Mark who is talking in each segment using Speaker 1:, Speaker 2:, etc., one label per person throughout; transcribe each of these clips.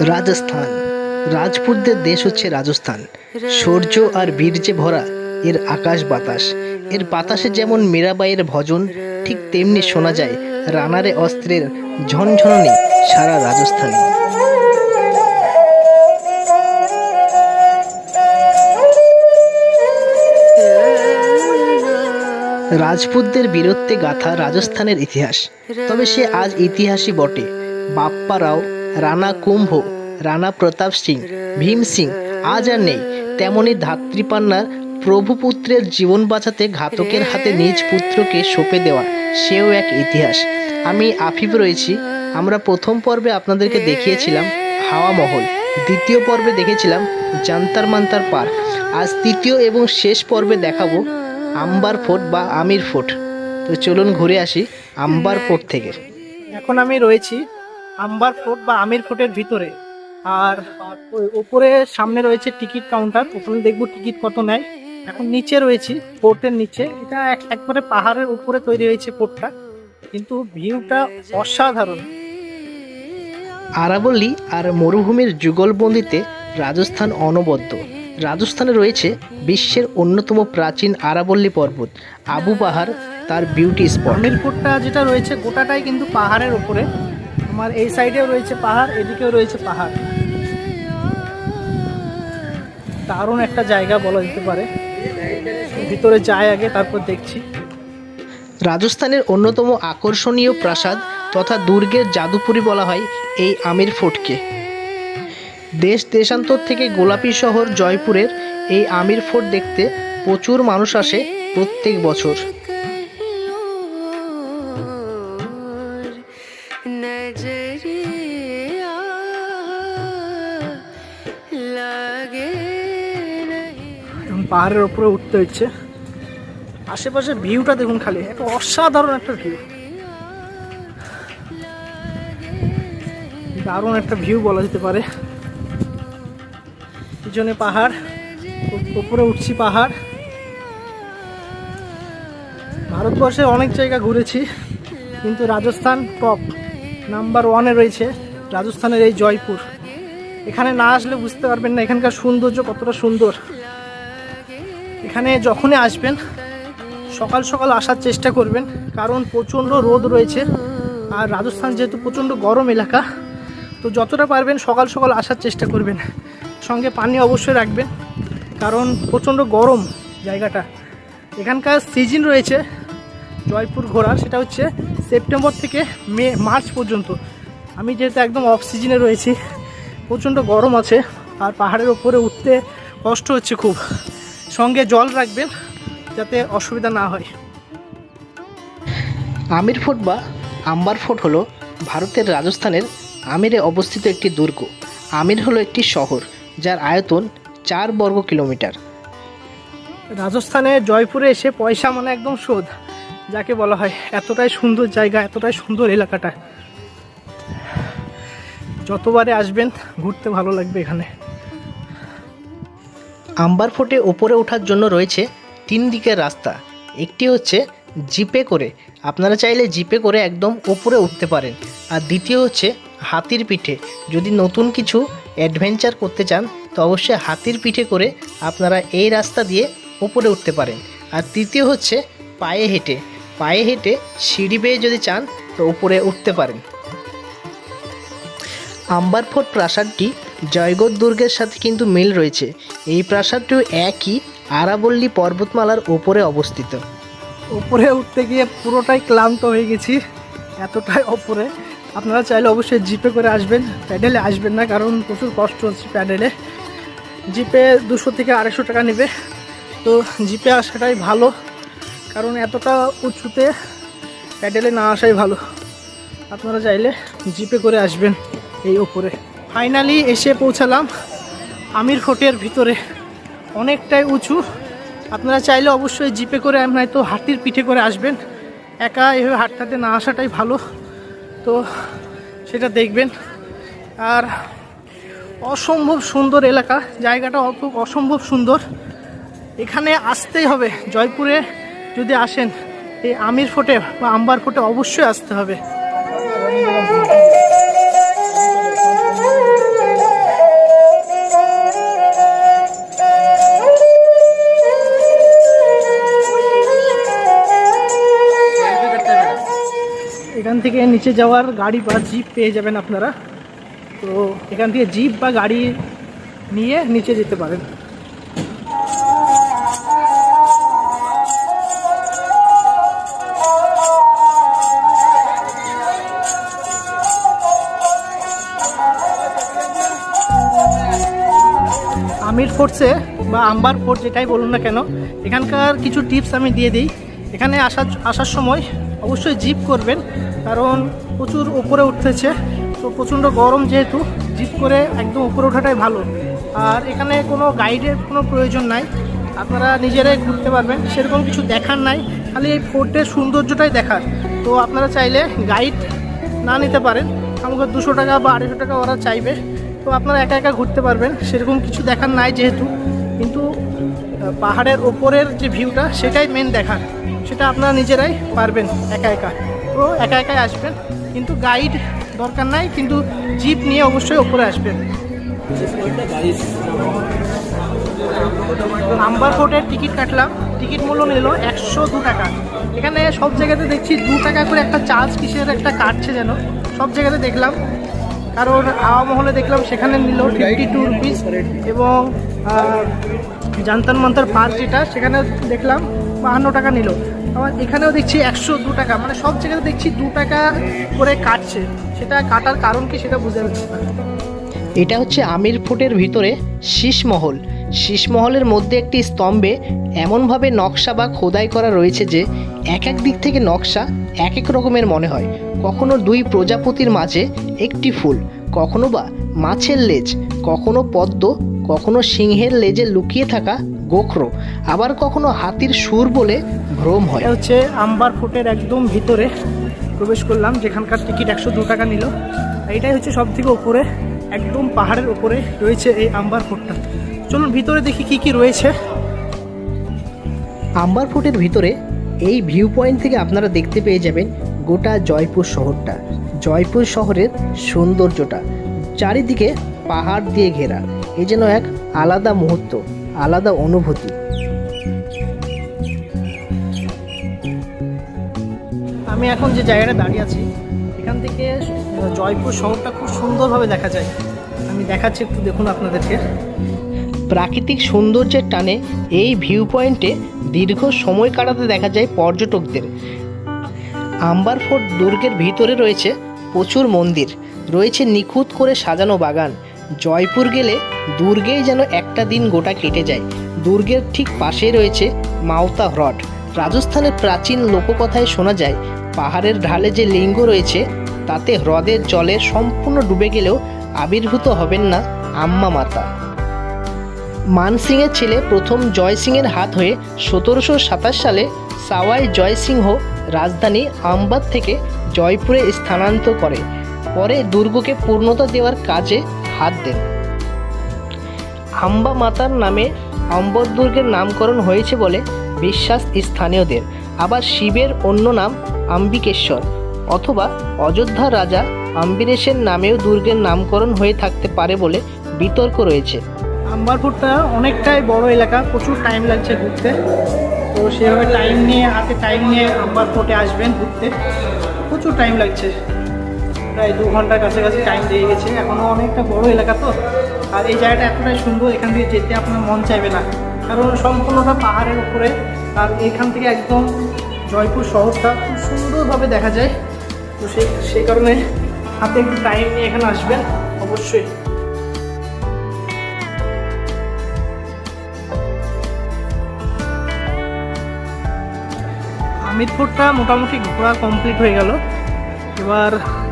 Speaker 1: রাজস্থান। রাজপুতদের দেশ হচ্ছে রাজস্থান। শৌর্য আর বীর্যে ভরা এর আকাশ বাতাস। এর বাতাসে যেমন মীরাবাইয়ের ভজন, ঠিক তেমনি শোনা যায় রানারে অস্ত্রের ঝনঝননি সারা রাজস্থানে। রাজপুতদের বীরত্বে গাথা রাজস্থানের ইতিহাস। তবে সে আজ ইতিহাসই বটে। বাপ্পা রাও রানা কুম্ভ, রানা প্রতাপ সিং, ভীম সিং, আজ আর নেই। তেমনি ধাত্রীপান্নার প্রভুপুত্রের জীবন বাঁচাতে ঘাতকের হাতে নিজ পুত্রকে সঁপে দেওয়া, সেও এক ইতিহাস। আমি আফিফ রয়েছি। আমরা প্রথম পর্বে আপনাদেরকে দেখিয়েছিলাম হাওয়া মহল, দ্বিতীয় পর্বে দেখেছিলাম জান্তার মান্তার পার্ক। আজ তৃতীয় এবং শেষ পর্বে দেখাবো আম্বার ফোর্ট বা আমির ফোর্ট। তো চলুন ঘুরে আসি আম্বার ফোর্ট থেকে।
Speaker 2: এখন আমি রয়েছি আম্বার ফোর্ট বা আমির ফোর্টের ভিতরে। আর ওই উপরে সামনে রয়েছে টিকিট কাউন্টার ওখানে দেখব টিকিট কত নেয়। এখন নিচে রয়েছি ফোর্টের নিচে। এটা এক- একবারে পাহাড়ের উপরে তৈরি হয়েছে ফোর্টটা কিন্তু ভিউটা অসাধারণ।
Speaker 1: আরাবল্লী আর মরুভূমির যুগলবন্দিতে রাজস্থান অনবদ্য। রাজস্থানে রয়েছে বিশ্বের অন্যতম প্রাচীন আরাবল্লী পর্বত আবু পাহাড় তার বিউটি স্পট
Speaker 2: আমির ফোর্টটা যেটা রয়েছে গোটাটাই কিন্তু পাহাড়ের উপরে। আমার এই সাইডেও রয়েছে পাহাড়, এদিকেও রয়েছে পাহাড়। দারুণ একটা জায়গা বলা যেতে পারে। ভিতরে যাই আগে, তারপর দেখছি।
Speaker 1: রাজস্থানের অন্যতম আকর্ষণীয় প্রাসাদ তথা দুর্গের জাদুপুরি বলা হয় এই আমির ফোর্টকে। দেশ দেশান্তর থেকে গোলাপি শহর জয়পুরের এই আমির ফোর্ট দেখতে প্রচুর মানুষ আসে প্রত্যেক বছর।
Speaker 2: পাহাড়ের উপরে উঠতে হচ্ছে। আশেপাশে ভিউটা দেখুন খালি, একটা অসাধারণ একটা ভিউ দারুণ একটা ভিউ বলা যেতে পারে। পিছনে পাহাড় উপরে উঠছি পাহাড়। ভারতবর্ষে অনেক জায়গা ঘুরেছি, কিন্তু রাজস্থান টপ নাম্বার ওয়ানে রয়েছে, রাজস্থানের এই জয়পুর। এখানে না আসলে বুঝতে পারবেন না, এখানকার সৌন্দর্য কতটা সুন্দর। এখানে যখনই আসবেন, সকাল সকাল আসার চেষ্টা করবেন, কারণ প্রচণ্ড রোদ রয়েছে আর রাজস্থান যেহেতু প্রচণ্ড গরম এলাকা, তো যতটা পারবেন সকাল সকাল আসার চেষ্টা করবেন। সঙ্গে পানি অবশ্যই রাখবেন, কারণ প্রচণ্ড গরম জায়গাটা। এখানকার সিজন রয়েছে জয়পুর ঘোরার, সেটা হচ্ছে সেপ্টেম্বর থেকে মে, মার্চ পর্যন্ত। আমি যেহেতু একদম অফ সিজনে রয়েছি, প্রচণ্ড গরম আছে আর পাহাড়ের ওপরে উঠতে কষ্ট হচ্ছে খুব। সঙ্গে জল রাখবেন যাতে অসুবিধা না হয়।
Speaker 1: আমির ফোর্ট বা আম্বার ফোর্ট হলো ভারতের রাজস্থানের আমিরে অবস্থিত একটি দুর্গ। আমির হলো একটি শহর যার আয়তন চার বর্গ কিলোমিটার।
Speaker 2: রাজস্থানে জয়পুরে এসে পয়সা মানে একদম শোধ যাকে বলা হয়। এতটাই সুন্দর জায়গা এতটাই সুন্দর এলাকাটা। যতবারে আসবেন ঘুরতে ভালো লাগবে এখানে।
Speaker 1: আম্বার ফোর্টে ওপরে ওঠার জন্য রয়েছে তিন দিকের রাস্তা। একটি হচ্ছে জিপে করে। আপনারা চাইলে জিপে করে একদম ওপরে উঠতে পারেন। আর দ্বিতীয় হচ্ছে হাতির পিঠে। যদি নতুন কিছু অ্যাডভেঞ্চার করতে চান, তো অবশ্যই হাতির পিঠে করে আপনারা এই রাস্তা দিয়ে ওপরে উঠতে পারেন। আর তৃতীয় হচ্ছে পায়ে হেঁটে। পায়ে হেঁটে সিঁড়ি বেয়ে যদি চান, তো উপরে উঠতে পারেন। আম্বার ফোর্ট প্রাসাদটি জয়গড় দুর্গের সাথে কিন্তু মিল রয়েছে। এই প্রাসাদটিও একই আরাবল্লী পর্বতমালার ওপরে অবস্থিত।
Speaker 2: ওপরে উঠতে গিয়ে পুরোটাই ক্লান্ত হয়ে গেছি, এতটাই ওপরে। আপনারা চাইলে অবশ্যই জিপে করে আসবেন, প্যাডেলে আসবেন না, কারণ প্রচুর কষ্ট হচ্ছে প্যাডেলে। জিপে দুশো থেকে আড়াইশো টাকা নেবে, তো জিপে আসাটাই ভালো, কারণ এতটা উঁচুতে প্যাডেলে না আসাই ভালো। আপনারা চাইলে জিপে করে আসবেন এই ওপরে। ফাইনালি এসে পৌঁছালাম আমির ফোর্টের ভিতরে। অনেকটাই উঁচু। আপনারা চাইলে অবশ্যই জিপে করে নয়তো হাতির পিঠে করে আসবেন। একা এভাবে হাঁটতে না আসাটাই ভালো। তো সেটা দেখবেন। আর অসম্ভব সুন্দর এলাকা। জায়গাটা খুব অসম্ভব সুন্দর। এখানে আসতেই হবে। জয়পুরে যদি আসেন, এই আমির ফোর্টে বা আম্বার ফোর্টে অবশ্যই আসতে হবে। থেকে নিচে যাওয়ার গাড়ি বা জিপ পেয়ে যাবেন আপনারা। তো এখান থেকে জিপ বা গাড়ি নিয়ে নিচে যেতে পারেন। আমির ফোর্টসে বা আম্বার ফোর্ট যেটাই বলুন না কেন, এখানকার কিছু টিপস আমি দিয়ে দিই। এখানে আসার আসার সময় অবশ্যই জিপ করবেন। কারণ প্রচুর উপরে উঠতেছে তো প্রচণ্ড গরম যেহেতু, জিপ করে একদম উপরে ওঠাটাই ভালো। আর এখানে কোনো গাইডের কোনো প্রয়োজন নাই। আপনারা নিজেরাই ঘুরতে পারবেন। সেরকম কিছু দেখার নাই। খালি এই ফোর্টের সৌন্দর্যটাই দেখার। তো আপনারা চাইলে গাইড না নিতে পারেন। আমাকে দুশো টাকা বা আড়াইশো টাকা ওরা চাইবে। তো আপনারা একা একা ঘুরতে পারবেন। সেরকম কিছু দেখার নাই যেহেতু। কিন্তু পাহাড়ের ওপরের যে ভিউটা সেটাই মেন দেখার। সেটা আপনারা নিজেরাই পারবেন একা একা। তো একা একাই আসবেন। কিন্তু গাইড দরকার নাই, কিন্তু জিপ নিয়ে অবশ্যই ওপরে আসবেন। নাম্বার ফোর্টের টিকিট কাটলাম। টিকিট মূল্য নিল একশো দু টাকা। এখানে সব জায়গাতে দেখছি দু টাকা করে একটা চার্জ কিসের একটা কাটছে যেন। সব জায়গাতে দেখলাম। কারণ হাওয়া মহলে দেখলাম সেখানে নিল ফিফটি টু রুপিস এবং জান্তার মান্তার পার্ক যেটা, সেখানে দেখলাম বাহান্ন টাকা নিল। আবার এখানেও দেখছি একশো দু টাকা মানে সব জায়গাতে দেখছি দু টাকা করে কাটছে। সেটা কাটার কারণ কি সেটা না।
Speaker 1: এটা হচ্ছে আমির ফোর্টের ভিতরে শীষমহল শীষমহলের মধ্যে একটি স্তম্ভে এমনভাবে নকশা বা খোদাই করা রয়েছে যে, এক এক দিক থেকে নকশা এক এক রকমের মনে হয়। কখনো দুই প্রজাপতির মাঝে একটি ফুল, কখনো বা মাছের লেজ, কখনো পদ্ম, কখনো সিংহের লেজে লুকিয়ে থাকা গোখরো, আবার কখনো হাতির সুর বলে ভ্রম হয়।
Speaker 2: হচ্ছে আম্বার ফোর্টের একদম ভিতরে প্রবেশ করলাম, যেখানকার টিকিট একশো দু টাকা নিল। এটাই হচ্ছে সব থেকে উপরে, একদম পাহাড়ের উপরে রয়েছে এই আম্বার ফোর্টটা চলুন ভিতরে দেখি কি কি রয়েছে।
Speaker 1: আম্বার ফোর্টের ভিতরে এই ভিউ পয়েন্ট থেকে আপনারা দেখতে পেয়ে যাবেন গোটা জয়পুর শহরটা। জয়পুর শহরের সৌন্দর্যটা। চারিদিকে পাহাড় দিয়ে ঘেরা। এ যেন এক আলাদা মুহূর্ত আলাদা অনুভূতি।
Speaker 2: আমি এখন যে জায়গাটা দাঁড়িয়ে আছি এখান থেকে জয়পুর শহরটা খুব সুন্দরভাবে দেখা যায়। আমি দেখাচ্ছি একটু দেখুন আপনাদেরকে।
Speaker 1: প্রাকৃতিক সৌন্দর্যের টানে এই ভিউ পয়েন্টে দীর্ঘ সময় কাটাতে দেখা যায় পর্যটকদের। আম্বার ফোর্ট দুর্গের ভিতরে রয়েছে প্রচুর মন্দির। রয়েছে নিখুঁত করে সাজানো বাগান। জয়পুর গেলে দুর্গেই যেন একটা দিন গোটা কেটে যায়। দুর্গের ঠিক পাশেই রয়েছে মাওতা হ্রদ। রাজস্থানের প্রাচীন লোককথায় শোনা যায়, পাহাড়ের ঢালে যে লিঙ্গ রয়েছে, তাতে হ্রদের জলে সম্পূর্ণ ডুবে গেলেও আবির্ভূত হবেন না আম্মা মাতা। মানসিংয়ের ছেলে প্রথম জয় সিংয়ের হাত হয়ে সতেরোশো সাতাশ সালে সাওয়াই জয় সিংহ রাজধানী আম্বাদ থেকে জয়পুরে স্থানান্তর করে। পরে দুর্গকে পূর্ণতা দেওয়ার কাজে হাত দেন। আম্বা মাতার নামে অম্বর দুর্গের নামকরণ হয়েছে বলে বিশ্বাস স্থানীয়দের। আবার শিবের অন্য নাম আম্বিকেশ্বর অথবা অযোধ্যা রাজা আম্বিরেশের নামেও দুর্গের নামকরণ হয়ে থাকতে পারে বলে বিতর্ক রয়েছে।
Speaker 2: আম্বারপুরটা অনেকটাই বড় এলাকা, প্রচুর টাইম লাগছে ঘুরতে। তো সেভাবে টাইম নিয়ে, হাতে টাইম নিয়ে আম্বার ফোর্টে আসবেন ঘুরতে। প্রচুর টাইম লাগছে। প্রায় দু ঘণ্টার কাছাকাছি টাইম দিয়ে গেছে। এখনও অনেকটা বড় এলাকা তো। আর এই জায়গাটা এতটাই সুন্দর, এখান থেকে যেতে আপনার মন চাইবে না। কারণ সম্পূর্ণটা পাহাড়ের উপরে। আর এখান থেকে একদম জয়পুর শহরটা খুব সুন্দরভাবে দেখা যায়। তো সেই সেই কারণে হাতে একটু টাইম নিয়ে এখানে আসবেন, অবশ্যই। আমিরপুরটা মোটামুটি ঘোরা কমপ্লিট হয়ে গেল। এবার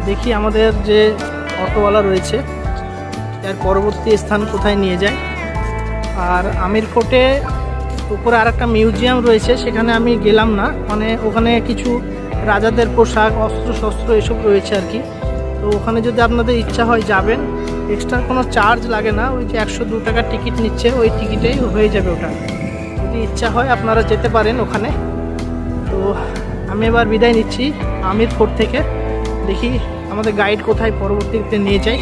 Speaker 2: দেখি আমাদের যে অটোওয়ালা রয়েছে এর পরবর্তী স্থান কোথায় নিয়ে যায়। আর আমির ফোর্টে উপরে আর একটা মিউজিয়াম রয়েছে, সেখানে আমি গেলাম না। মানে ওখানে কিছু রাজাদের পোশাক অস্ত্র শস্ত্র এসব রয়েছে আর কি। তো ওখানে যদি আপনাদের ইচ্ছা হয় যাবেন এক্সট্রা কোনো চার্জ লাগে না, ওই যে একশো দু টাকার টিকিট নিচ্ছে, ওই টিকিটেই হয়ে যাবে ওটা। যদি ইচ্ছা হয় আপনারা যেতে পারেন ওখানে। তো আমি এবার বিদায় নিচ্ছি আমির থেকে। দেখি আমাদের গাইড কোথায় পরবর্তীতে নিয়ে যাই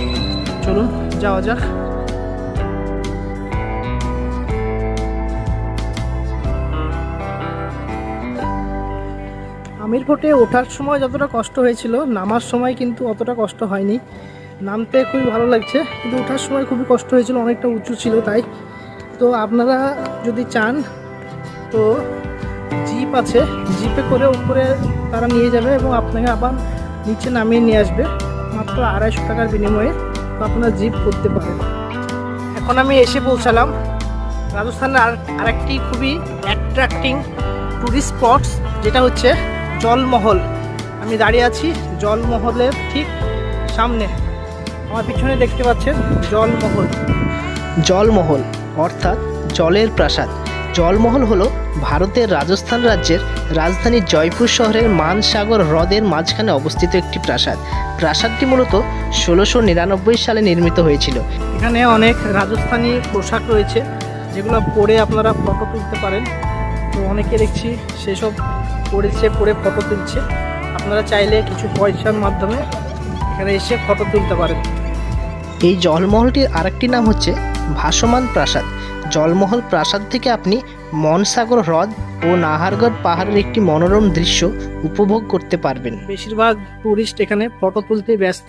Speaker 2: চলুন, যাওয়া যাক। আমির ফোর্টে ওঠার সময় যতটা কষ্ট হয়েছিল, নামার সময় কিন্তু অতটা কষ্ট হয়নি। নামতে খুবই ভালো লাগছে, কিন্তু ওঠার সময় খুবই কষ্ট হয়েছিল, অনেকটা উঁচু ছিল তাই। তো আপনারা যদি চান, তো জিপ আছে, জিপে করে উপরে তারা নিয়ে যাবে এবং আপনাকে আবার নিচে নামিয়ে নিয়ে আসবে, মাত্র আড়াইশো টাকার বিনিময়ে। তো আপনারা জিপ করতে পারেন। এখন আমি এসে পৌঁছালাম। রাজস্থানের আর আরেকটি খুবই অ্যাট্রাক্টিং টুরিস্ট স্পটস যেটা হচ্ছে জলমহল। আমি দাঁড়িয়ে আছি জলমহলের ঠিক সামনে। আমার পিছনে দেখতে পাচ্ছেন জলমহল।
Speaker 1: জলমহল, অর্থাৎ জলের প্রাসাদ। জলমহল হলো ভারতের রাজস্থান রাজ্যের রাজধানী জয়পুর শহরের মানসাগর হ্রদের মাঝখানে অবস্থিত একটি প্রাসাদ। প্রাসাদটি মূলত ষোলোশো নিরানব্বই সালে নির্মিত হয়েছিল।
Speaker 2: এখানে অনেক রাজস্থানী পোশাক রয়েছে যেগুলো পরে আপনারা ফটো তুলতে পারেন। তো অনেকে দেখছি সেসব পরেছে পরে ফটো তুলছে। আপনারা চাইলে কিছু পয়সার মাধ্যমে এখানে এসে ফটো তুলতে পারেন।
Speaker 1: এই জলমহলটির আরেকটি নাম হচ্ছে ভাসমান প্রাসাদ। জলমহল প্রাসাদ থেকে আপনি মনসাগর হ্রদ ও নাহারগড় পাহাড়ের একটি মনোরম দৃশ্য উপভোগ করতে পারবেন।
Speaker 2: বেশিরভাগ টুরিস্ট এখানে ফটো তুলতে ব্যস্ত।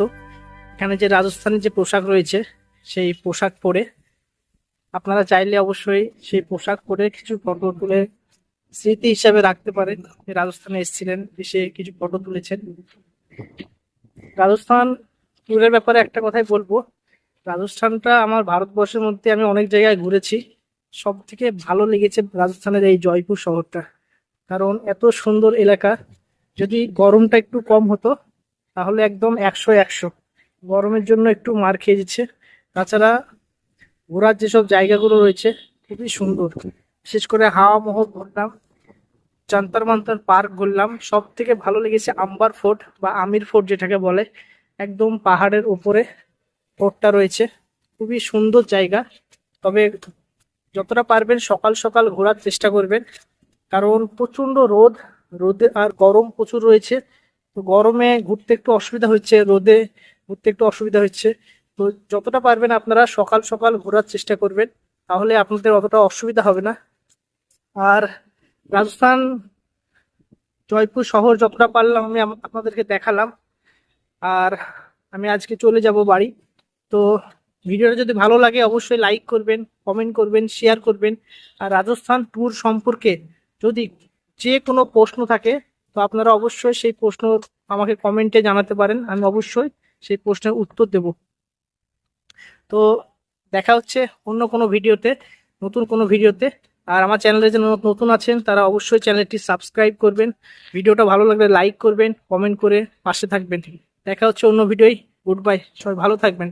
Speaker 2: এখানে যে রাজস্থানের যে পোশাক রয়েছে, সেই পোশাক পরে। আপনারা চাইলে অবশ্যই সেই পোশাক পরে কিছু ফটো তুলে স্মৃতি হিসাবে রাখতে পারেন। রাজস্থানে এসেছিলেন, এসে কিছু ফটো তুলেছেন। রাজস্থান ট্যুরের ব্যাপারে একটা কথাই বলব। রাজস্থানটা আমার ভারতবর্ষের মধ্যে আমি অনেক জায়গায় ঘুরেছি। সব থেকে ভালো লেগেছে রাজস্থানের এই জয়পুর শহরটা। কারণ এত সুন্দর এলাকা। যদি গরমটা একটু কম হতো, তাহলে একদম একশো একশো। গরমের জন্য একটু মার খেয়ে যাচ্ছে তাছাড়া ঘোরার যেসব জায়গাগুলো রয়েছে, খুবই সুন্দর। বিশেষ করে হাওয়া মহল ঘুরলাম, চান্তার মান্তার পার্ক ঘুরলাম। সব থেকে ভালো লেগেছে আম্বার ফোর্ট বা আমির ফোর্ট যেটাকে বলে, একদম পাহাড়ের উপরে। ফোর্টটা রয়েছে। খুবই সুন্দর জায়গা। তবে যতটা পারবেন সকাল সকাল ঘোরার চেষ্টা করবেন। কারণ প্রচণ্ড রোদ, রোদে আর গরম প্রচুর রয়েছে। তো গরমে ঘুরতে একটু অসুবিধা হচ্ছে, রোদে ঘুরতে একটু অসুবিধা হচ্ছে। তো যতটা পারবেন আপনারা সকাল সকাল ঘোরার চেষ্টা করবেন, তাহলে আপনাদের অতটা অসুবিধা হবে না। আর রাজস্থান, জয়পুর শহর যতটা পারলাম আমি, আপনাদেরকে দেখালাম। আর আমি আজকে চলে যাব বাড়ি। তো ভিডিওটা যদি ভালো লাগে, অবশ্যই লাইক করবেন কমেন্ট করবেন শেয়ার করবেন। আর রাজস্থান ট্যুর সম্পর্কে যদি যে কোনো প্রশ্ন থাকে, তো আপনারা অবশ্যই সেই প্রশ্ন আমাকে কমেন্টে জানাতে পারেন। আমি অবশ্যই সেই প্রশ্নের উত্তর দেব। তো দেখা হচ্ছে অন্য কোনো ভিডিওতে, নতুন কোনো ভিডিওতে। আর আমার চ্যানেলে যে নতুন আছেন, তারা অবশ্যই চ্যানেলটি সাবস্ক্রাইব করবেন। ভিডিওটা ভালো লাগলে লাইক করবেন কমেন্ট করে পাশে থাকবেন। দেখা হচ্ছে অন্য ভিডিওই গুড বাই সবাই ভালো থাকবেন।